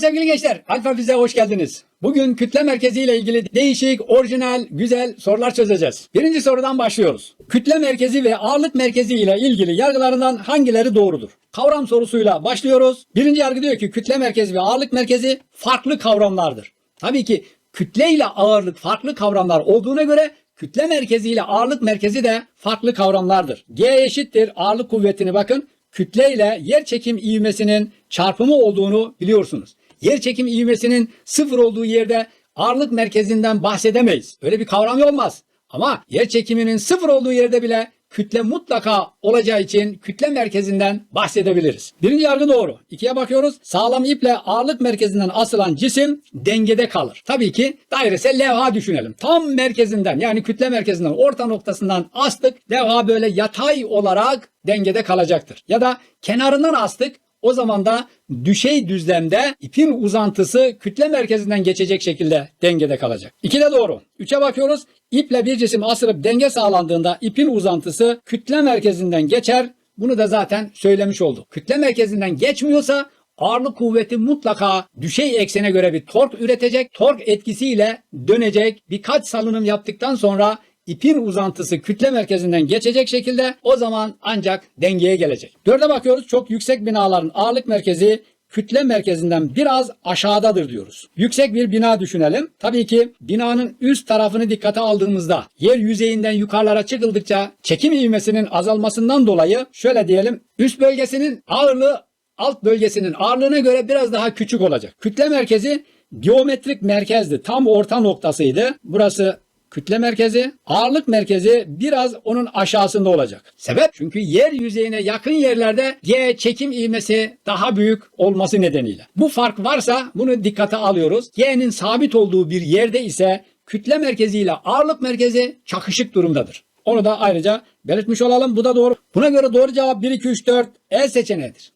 sevgili gençler, Alfa Fiziğe hoş geldiniz. Bugün kütle merkezi ile ilgili değişik, orijinal, güzel sorular çözeceğiz. Birinci sorudan başlıyoruz. Kütle merkezi ve ağırlık merkezi ile ilgili yargılarından hangileri doğrudur? Kavram sorusuyla başlıyoruz. Birinci yargı diyor ki kütle merkezi ve ağırlık merkezi farklı kavramlardır. Tabii ki kütle ile ağırlık farklı kavramlar olduğuna göre kütle merkezi ile ağırlık merkezi de farklı kavramlardır. G eşittir ağırlık kuvvetini bakın kütle ile yer çekim ivmesinin çarpımı olduğunu biliyorsunuz. Yer çekim ivmesinin sıfır olduğu yerde ağırlık merkezinden bahsedemeyiz. Öyle bir kavram olmaz. Ama yer çekiminin sıfır olduğu yerde bile kütle mutlaka olacağı için kütle merkezinden bahsedebiliriz. Birinci yargı doğru. İkiye bakıyoruz. Sağlam iple ağırlık merkezinden asılan cisim dengede kalır. Tabii ki dairesel levha düşünelim. Tam merkezinden yani kütle merkezinden orta noktasından astık. Levha böyle yatay olarak dengede kalacaktır. Ya da kenarından astık. O zaman da düşey düzlemde ipin uzantısı kütle merkezinden geçecek şekilde dengede kalacak. İki de doğru. Üçe bakıyoruz. İple bir cisim asılıp denge sağlandığında ipin uzantısı kütle merkezinden geçer. Bunu da zaten söylemiş olduk. Kütle merkezinden geçmiyorsa ağırlık kuvveti mutlaka düşey eksene göre bir tork üretecek. Tork etkisiyle dönecek. Birkaç salınım yaptıktan sonra ipin uzantısı kütle merkezinden geçecek şekilde o zaman ancak dengeye gelecek. Dörde bakıyoruz çok yüksek binaların ağırlık merkezi kütle merkezinden biraz aşağıdadır diyoruz. Yüksek bir bina düşünelim. Tabii ki binanın üst tarafını dikkate aldığımızda yer yüzeyinden yukarılara çıkıldıkça çekim ivmesinin azalmasından dolayı şöyle diyelim üst bölgesinin ağırlığı alt bölgesinin ağırlığına göre biraz daha küçük olacak. Kütle merkezi geometrik merkezdi. Tam orta noktasıydı. Burası kütle merkezi, ağırlık merkezi biraz onun aşağısında olacak. Sebep? Çünkü yer yüzeyine yakın yerlerde G çekim ivmesi daha büyük olması nedeniyle. Bu fark varsa bunu dikkate alıyoruz. G'nin sabit olduğu bir yerde ise kütle merkezi ile ağırlık merkezi çakışık durumdadır. Onu da ayrıca belirtmiş olalım. Bu da doğru. Buna göre doğru cevap 1, 2, 3, 4 E seçeneğidir.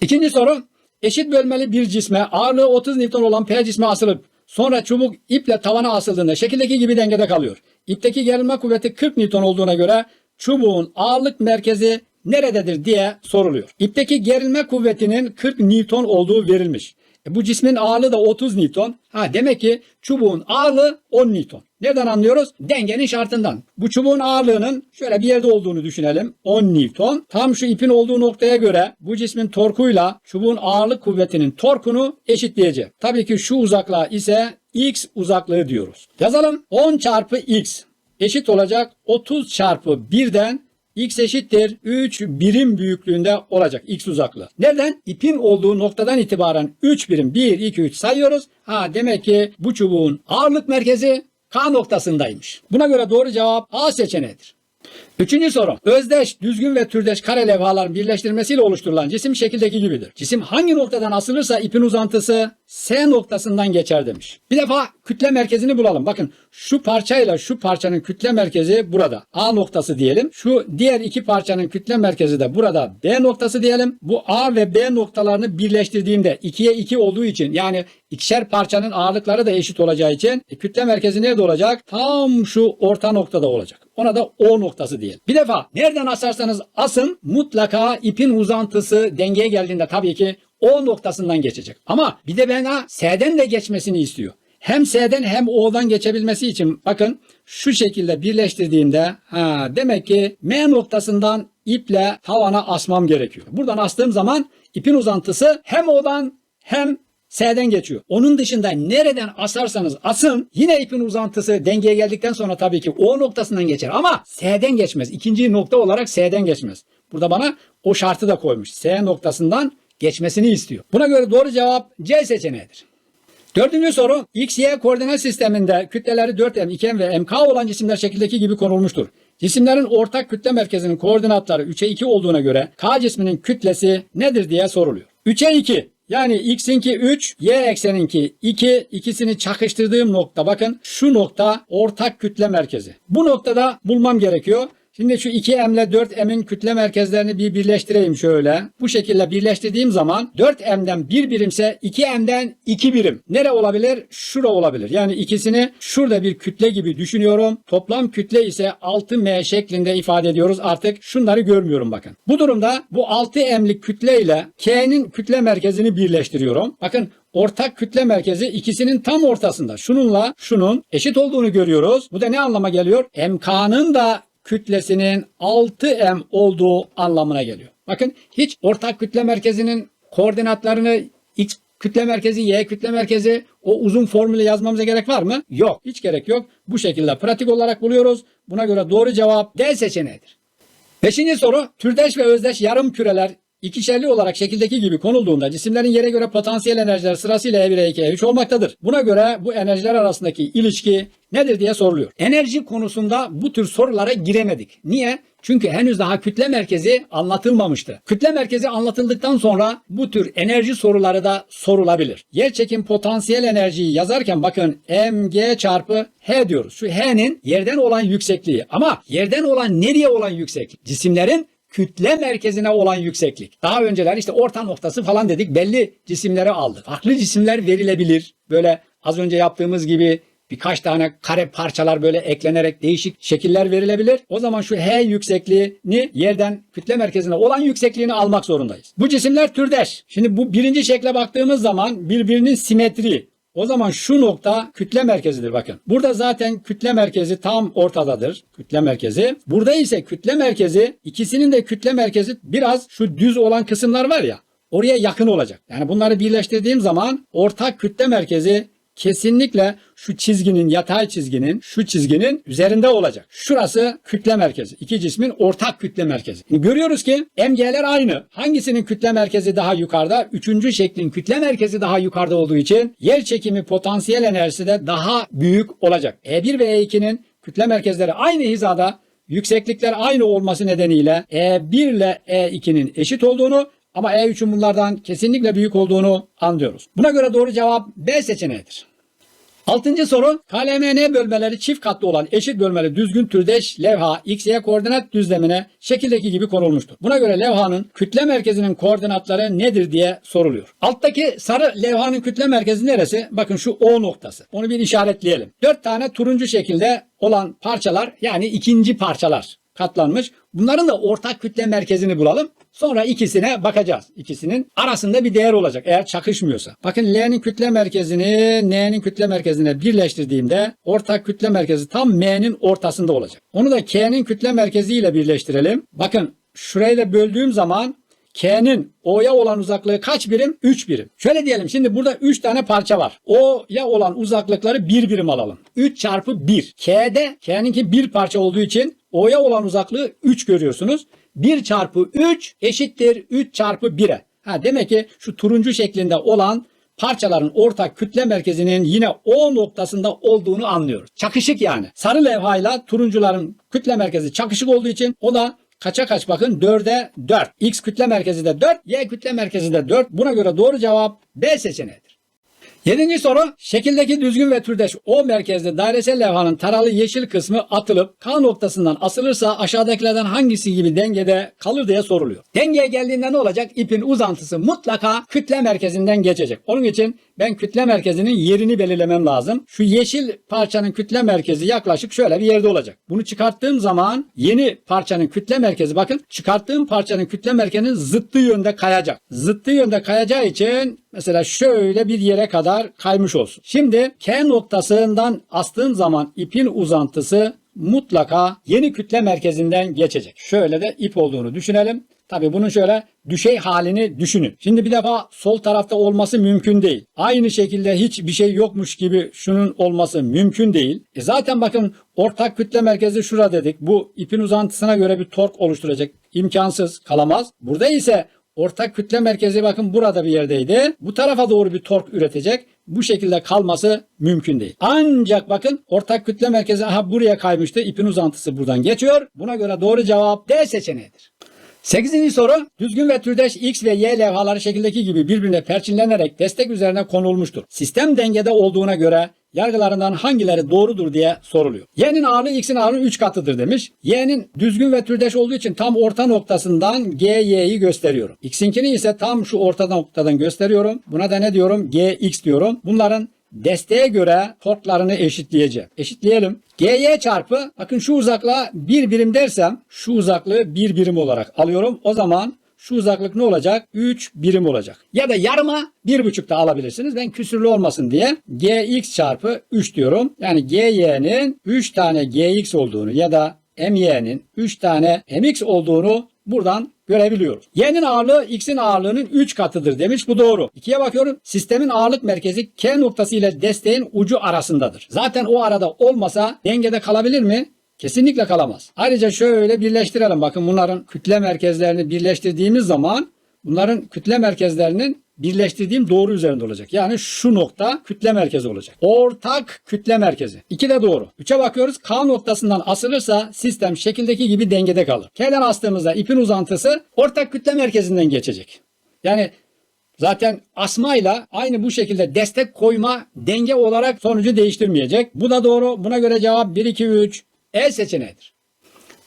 İkinci soru. Eşit bölmeli bir cisme ağırlığı 30 Newton olan P cisme asılıp Sonra çubuk iple tavana asıldığında şekildeki gibi dengede kalıyor. İpteki gerilme kuvveti 40 Newton olduğuna göre çubuğun ağırlık merkezi nerededir diye soruluyor. İpteki gerilme kuvvetinin 40 Newton olduğu verilmiş. E bu cismin ağırlığı da 30 Newton. Ha demek ki çubuğun ağırlığı 10 Newton. Nereden anlıyoruz? Dengenin şartından. Bu çubuğun ağırlığının şöyle bir yerde olduğunu düşünelim. 10 Newton. Tam şu ipin olduğu noktaya göre bu cismin torkuyla çubuğun ağırlık kuvvetinin torkunu eşitleyeceğim. Tabii ki şu uzaklığa ise x uzaklığı diyoruz. Yazalım. 10 çarpı x eşit olacak 30 çarpı 1'den x eşittir 3 birim büyüklüğünde olacak x uzaklığı. Nereden? İpin olduğu noktadan itibaren 3 birim 1, 2, 3 sayıyoruz. Ha demek ki bu çubuğun ağırlık merkezi K noktasındaymış. Buna göre doğru cevap A seçeneğidir. Üçüncü soru. Özdeş, düzgün ve türdeş kare levhaların birleştirmesiyle oluşturulan cisim şekildeki gibidir. Cisim hangi noktadan asılırsa ipin uzantısı S noktasından geçer demiş. Bir defa kütle merkezini bulalım. Bakın şu parçayla şu parçanın kütle merkezi burada. A noktası diyelim. Şu diğer iki parçanın kütle merkezi de burada B noktası diyelim. Bu A ve B noktalarını birleştirdiğimde 2'ye 2 olduğu için yani ikişer parçanın ağırlıkları da eşit olacağı için e, kütle merkezi nerede olacak? Tam şu orta noktada olacak. Ona da O noktası diyelim. Bir defa nereden asarsanız asın mutlaka ipin uzantısı dengeye geldiğinde tabii ki O noktasından geçecek. Ama bir de bana S'den de geçmesini istiyor. Hem S'den hem O'dan geçebilmesi için bakın şu şekilde birleştirdiğimde ha, demek ki M noktasından iple tavana asmam gerekiyor. Buradan astığım zaman ipin uzantısı hem O'dan hem S'den geçiyor. Onun dışında nereden asarsanız asın yine ipin uzantısı dengeye geldikten sonra tabii ki O noktasından geçer ama S'den geçmez. İkinci nokta olarak S'den geçmez. Burada bana o şartı da koymuş. S noktasından geçmesini istiyor. Buna göre doğru cevap C seçeneğidir. Dördüncü soru. X, Y koordinat sisteminde kütleleri 4M, 2M ve MK olan cisimler şekildeki gibi konulmuştur. Cisimlerin ortak kütle merkezinin koordinatları 3'e 2 olduğuna göre K cisminin kütlesi nedir diye soruluyor. 3'e 2 yani x'inki 3, y ekseninki 2, ikisini çakıştırdığım nokta bakın şu nokta ortak kütle merkezi. Bu noktada bulmam gerekiyor. Şimdi şu 2M ile 4M'in kütle merkezlerini bir birleştireyim şöyle. Bu şekilde birleştirdiğim zaman 4M'den 1 birimse 2M'den 2 birim. Nere olabilir? Şura olabilir. Yani ikisini şurada bir kütle gibi düşünüyorum. Toplam kütle ise 6M şeklinde ifade ediyoruz. Artık şunları görmüyorum bakın. Bu durumda bu 6M'lik kütle ile K'nin kütle merkezini birleştiriyorum. Bakın ortak kütle merkezi ikisinin tam ortasında. Şununla şunun eşit olduğunu görüyoruz. Bu da ne anlama geliyor? MK'nın da kütlesinin 6M olduğu anlamına geliyor. Bakın hiç ortak kütle merkezinin koordinatlarını X kütle merkezi, Y kütle merkezi o uzun formülü yazmamıza gerek var mı? Yok. Hiç gerek yok. Bu şekilde pratik olarak buluyoruz. Buna göre doğru cevap D seçeneğidir. Beşinci soru türdeş ve özdeş yarım küreler ikişerli olarak şekildeki gibi konulduğunda cisimlerin yere göre potansiyel enerjiler sırasıyla E1, E2, E3 olmaktadır. Buna göre bu enerjiler arasındaki ilişki nedir diye soruluyor. Enerji konusunda bu tür sorulara giremedik. Niye? Çünkü henüz daha kütle merkezi anlatılmamıştı. Kütle merkezi anlatıldıktan sonra bu tür enerji soruları da sorulabilir. Yer çekim potansiyel enerjiyi yazarken bakın mg çarpı h diyoruz. Şu h'nin yerden olan yüksekliği ama yerden olan nereye olan yükseklik? Cisimlerin kütle merkezine olan yükseklik. Daha önceler işte orta noktası falan dedik belli cisimleri aldık. Farklı cisimler verilebilir. Böyle az önce yaptığımız gibi birkaç tane kare parçalar böyle eklenerek değişik şekiller verilebilir. O zaman şu H yüksekliğini yerden kütle merkezine olan yüksekliğini almak zorundayız. Bu cisimler türdeş. Şimdi bu birinci şekle baktığımız zaman birbirinin simetri. O zaman şu nokta kütle merkezidir bakın. Burada zaten kütle merkezi tam ortadadır. Kütle merkezi. Burada ise kütle merkezi ikisinin de kütle merkezi biraz şu düz olan kısımlar var ya oraya yakın olacak. Yani bunları birleştirdiğim zaman ortak kütle merkezi kesinlikle şu çizginin yatay çizginin şu çizginin üzerinde olacak. Şurası kütle merkezi. İki cismin ortak kütle merkezi. Görüyoruz ki MG'ler aynı. Hangisinin kütle merkezi daha yukarıda? Üçüncü şeklin kütle merkezi daha yukarıda olduğu için yer çekimi potansiyel enerjisi de daha büyük olacak. E1 ve E2'nin kütle merkezleri aynı hizada yükseklikler aynı olması nedeniyle E1 ile E2'nin eşit olduğunu ama E3'ün bunlardan kesinlikle büyük olduğunu anlıyoruz. Buna göre doğru cevap B seçeneğidir. Altıncı soru KLMN bölmeleri çift katlı olan eşit bölmeli düzgün türdeş levha XY koordinat düzlemine şekildeki gibi konulmuştur. Buna göre levhanın kütle merkezinin koordinatları nedir diye soruluyor. Alttaki sarı levhanın kütle merkezi neresi? Bakın şu O noktası. Onu bir işaretleyelim. Dört tane turuncu şekilde olan parçalar yani ikinci parçalar katlanmış. Bunların da ortak kütle merkezini bulalım. Sonra ikisine bakacağız. İkisinin arasında bir değer olacak eğer çakışmıyorsa. Bakın L'nin kütle merkezini N'nin kütle merkezine birleştirdiğimde ortak kütle merkezi tam M'nin ortasında olacak. Onu da K'nin kütle merkeziyle birleştirelim. Bakın şurayı da böldüğüm zaman K'nin O'ya olan uzaklığı kaç birim? 3 birim. Şöyle diyelim şimdi burada 3 tane parça var. O'ya olan uzaklıkları 1 birim alalım. 3 çarpı 1. K'de K'ninki 1 parça olduğu için O'ya olan uzaklığı 3 görüyorsunuz. 1 çarpı 3 eşittir 3 çarpı 1'e. Ha, demek ki şu turuncu şeklinde olan parçaların ortak kütle merkezinin yine O noktasında olduğunu anlıyoruz. Çakışık yani. Sarı levhayla turuncuların kütle merkezi çakışık olduğu için o da kaça kaç bakın 4'e 4. X kütle merkezi de 4, Y kütle merkezi de 4. Buna göre doğru cevap B seçeneğidir. Yedinci soru şekildeki düzgün ve türdeş O merkezli dairesel levhanın taralı yeşil kısmı atılıp K noktasından asılırsa aşağıdakilerden hangisi gibi dengede kalır diye soruluyor. Dengeye geldiğinde ne olacak? İpin uzantısı mutlaka kütle merkezinden geçecek. Onun için ben kütle merkezinin yerini belirlemem lazım. Şu yeşil parçanın kütle merkezi yaklaşık şöyle bir yerde olacak. Bunu çıkarttığım zaman yeni parçanın kütle merkezi bakın çıkarttığım parçanın kütle merkezinin zıttı yönde kayacak. Zıttı yönde kayacağı için mesela şöyle bir yere kadar kaymış olsun. Şimdi K noktasından astığım zaman ipin uzantısı mutlaka yeni kütle merkezinden geçecek. Şöyle de ip olduğunu düşünelim. Tabii bunun şöyle düşey halini düşünün. Şimdi bir defa sol tarafta olması mümkün değil. Aynı şekilde hiçbir şey yokmuş gibi şunun olması mümkün değil. E zaten bakın ortak kütle merkezi şurada dedik. Bu ipin uzantısına göre bir tork oluşturacak. İmkansız kalamaz. Burada ise ortak kütle merkezi bakın burada bir yerdeydi. Bu tarafa doğru bir tork üretecek. Bu şekilde kalması mümkün değil. Ancak bakın ortak kütle merkezi aha buraya kaymıştı. İpin uzantısı buradan geçiyor. Buna göre doğru cevap D seçeneğidir. Sekizinci soru düzgün ve türdeş X ve Y levhaları şekildeki gibi birbirine perçinlenerek destek üzerine konulmuştur. Sistem dengede olduğuna göre yargılarından hangileri doğrudur diye soruluyor. Y'nin ağırlığı X'in ağırlığı 3 katıdır demiş. Y'nin düzgün ve türdeş olduğu için tam orta noktasından GY'yi gösteriyorum. X'inkini ise tam şu orta noktadan gösteriyorum. Buna da ne diyorum? GX diyorum. Bunların desteğe göre torklarını eşitleyeceğim. Eşitleyelim. GY çarpı bakın şu uzaklığa bir birim dersem şu uzaklığı bir birim olarak alıyorum. O zaman şu uzaklık ne olacak? 3 birim olacak. Ya da yarıma 1,5 da alabilirsiniz. Ben küsürlü olmasın diye gx çarpı 3 diyorum. Yani gy'nin 3 tane gx olduğunu ya da my'nin 3 tane mx olduğunu buradan görebiliyoruz. Y'nin ağırlığı x'in ağırlığının 3 katıdır demiş. Bu doğru. İkiye bakıyorum. Sistemin ağırlık merkezi K noktası ile desteğin ucu arasındadır. Zaten o arada olmasa dengede kalabilir mi? Kesinlikle kalamaz. Ayrıca şöyle birleştirelim. Bakın bunların kütle merkezlerini birleştirdiğimiz zaman bunların kütle merkezlerinin birleştirdiğim doğru üzerinde olacak. Yani şu nokta kütle merkezi olacak. Ortak kütle merkezi. İki de doğru. Üçe bakıyoruz. K noktasından asılırsa sistem şekildeki gibi dengede kalır. K'den astığımızda ipin uzantısı ortak kütle merkezinden geçecek. Yani Zaten asmayla aynı bu şekilde destek koyma denge olarak sonucu değiştirmeyecek. Bu da doğru. Buna göre cevap 1, 2, 3 E seçeneğidir.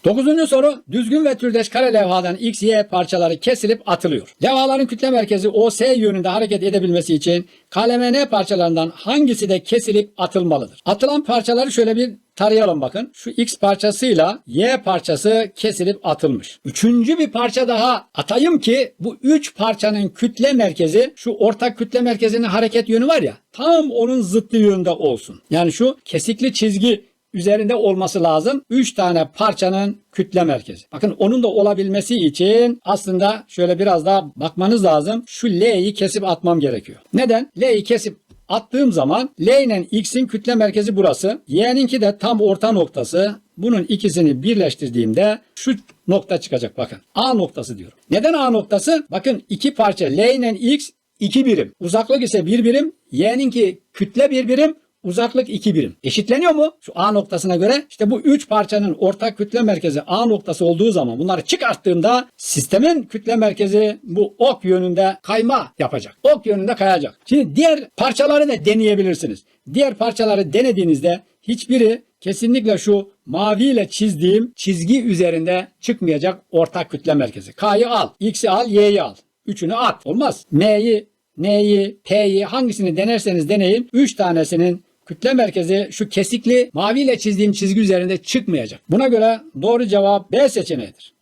Dokuzuncu soru düzgün ve türdeş kare levhadan X, Y parçaları kesilip atılıyor. Levhaların kütle merkezi OS yönünde hareket edebilmesi için KLMN parçalarından hangisi de kesilip atılmalıdır? Atılan parçaları şöyle bir tarayalım bakın. Şu X parçasıyla Y parçası kesilip atılmış. Üçüncü bir parça daha atayım ki bu üç parçanın kütle merkezi şu ortak kütle merkezinin hareket yönü var ya tam onun zıttı yönde olsun. Yani şu kesikli çizgi üzerinde olması lazım. 3 tane parçanın kütle merkezi. Bakın onun da olabilmesi için aslında şöyle biraz daha bakmanız lazım. Şu L'yi kesip atmam gerekiyor. Neden? L'yi kesip attığım zaman L ile X'in kütle merkezi burası. Y'ninki de tam orta noktası. Bunun ikisini birleştirdiğimde şu nokta çıkacak bakın. A noktası diyorum. Neden A noktası? Bakın iki parça L ile X 2 birim. Uzaklık ise 1 birim. Y'ninki kütle 1 birim. Uzaklık 2 birim. Eşitleniyor mu? Şu A noktasına göre işte bu 3 parçanın ortak kütle merkezi A noktası olduğu zaman bunları çıkarttığımda sistemin kütle merkezi bu ok yönünde kayma yapacak. Ok yönünde kayacak. Şimdi diğer parçaları da deneyebilirsiniz. Diğer parçaları denediğinizde hiçbiri kesinlikle şu maviyle çizdiğim çizgi üzerinde çıkmayacak ortak kütle merkezi. K'yı al, X'i al, Y'yi al. Üçünü at. Olmaz. M'yi, N'yi, P'yi hangisini denerseniz deneyin. Üç tanesinin kütle merkezi şu kesikli maviyle çizdiğim çizgi üzerinde çıkmayacak. Buna göre doğru cevap B seçeneğidir.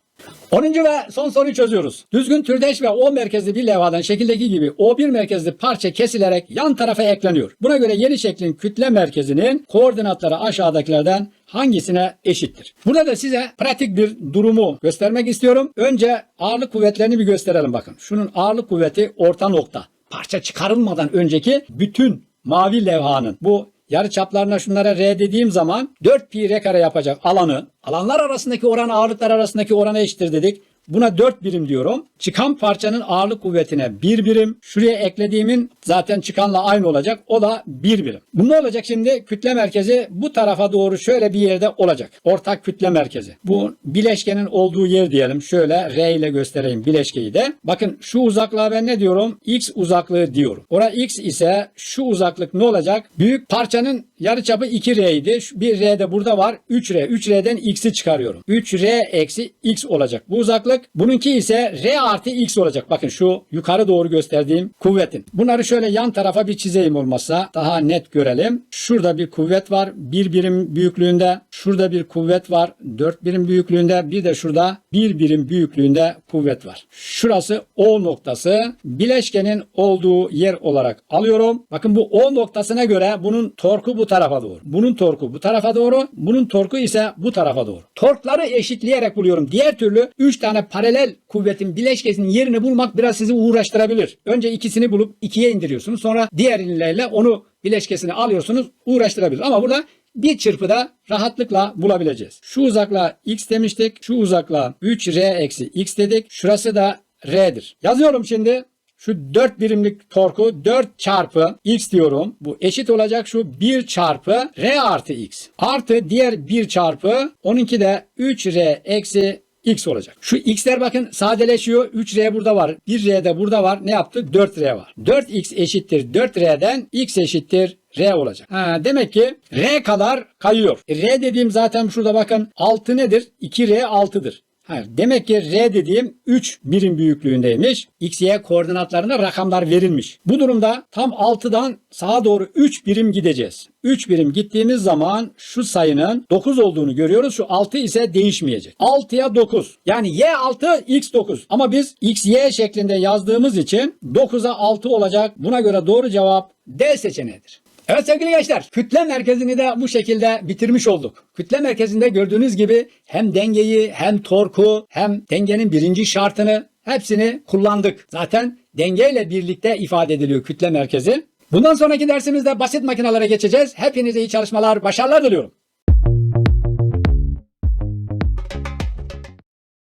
10. ve son soruyu çözüyoruz. Düzgün türdeş ve O merkezli bir levhadan şekildeki gibi O1 merkezli parça kesilerek yan tarafa ekleniyor. Buna göre yeni şeklin kütle merkezinin koordinatları aşağıdakilerden hangisine eşittir? Burada da size pratik bir durumu göstermek istiyorum. Önce ağırlık kuvvetlerini bir gösterelim bakın. Şunun ağırlık kuvveti orta nokta. Parça çıkarılmadan önceki bütün mavi levhanın bu yarı çaplarına şunlara R dediğim zaman 4 pi R kare yapacak alanı alanlar arasındaki oran ağırlıklar arasındaki orana eşittir dedik. Buna 4 birim diyorum. Çıkan parçanın ağırlık kuvvetine 1 birim. Şuraya eklediğimin zaten çıkanla aynı olacak. O da 1 birim. Bu ne olacak şimdi? Kütle merkezi bu tarafa doğru şöyle bir yerde olacak. Ortak kütle merkezi. Bu bileşkenin olduğu yer diyelim. Şöyle R ile göstereyim bileşkeyi de. Bakın şu uzaklığa ben ne diyorum? X uzaklığı diyorum. Ora X ise şu uzaklık ne olacak? Büyük parçanın yarıçapı 2R idi. Bir R de burada var. 3R. 3R'den X'i çıkarıyorum. 3R eksi X olacak. Bu uzaklık. Bununki ise R artı X olacak. Bakın şu yukarı doğru gösterdiğim kuvvetin. Bunları şöyle yan tarafa bir çizeyim olmazsa daha net görelim. Şurada bir kuvvet var. Bir birim büyüklüğünde. Şurada bir kuvvet var. 4 birim büyüklüğünde. Bir de şurada bir birim büyüklüğünde kuvvet var. Şurası O noktası. Bileşkenin olduğu yer olarak alıyorum. Bakın bu O noktasına göre bunun torku bu tarafa doğru. Bunun torku bu tarafa doğru. Bunun torku ise bu tarafa doğru. Torkları eşitleyerek buluyorum. Diğer türlü 3 tane paralel kuvvetin bileşkesinin yerini bulmak biraz sizi uğraştırabilir. Önce ikisini bulup ikiye indiriyorsunuz. Sonra diğerleriyle onu bileşkesini alıyorsunuz uğraştırabilir. Ama burada bir çırpıda rahatlıkla bulabileceğiz. Şu uzaklığa x demiştik. Şu uzaklığa 3r eksi x dedik. Şurası da r'dir. Yazıyorum şimdi. Şu 4 birimlik torku 4 çarpı x diyorum. Bu eşit olacak şu 1 çarpı r artı x. Artı diğer 1 çarpı onunki de 3r eksi x olacak. Şu x'ler bakın sadeleşiyor. 3r burada var. 1r de burada var. Ne yaptı? 4r var. 4x eşittir 4r'den x eşittir R olacak. Ha, demek ki R kadar kayıyor. E, R dediğim zaten şurada bakın 6 nedir? 2R 6'dır. Demek ki R dediğim 3 birim büyüklüğündeymiş. X, Y koordinatlarına rakamlar verilmiş. Bu durumda tam 6'dan sağa doğru 3 birim gideceğiz. 3 birim gittiğimiz zaman şu sayının 9 olduğunu görüyoruz. Şu 6 ise değişmeyecek. 6'ya 9. Yani Y 6, X 9. Ama biz X, Y şeklinde yazdığımız için 9'a 6 olacak. Buna göre doğru cevap D seçeneğidir. Evet sevgili gençler, kütle merkezini de bu şekilde bitirmiş olduk. Kütle merkezinde gördüğünüz gibi hem dengeyi hem torku hem dengenin birinci şartını hepsini kullandık. Zaten dengeyle birlikte ifade ediliyor kütle merkezi. Bundan sonraki dersimizde basit makinelere geçeceğiz. Hepinize iyi çalışmalar, başarılar diliyorum.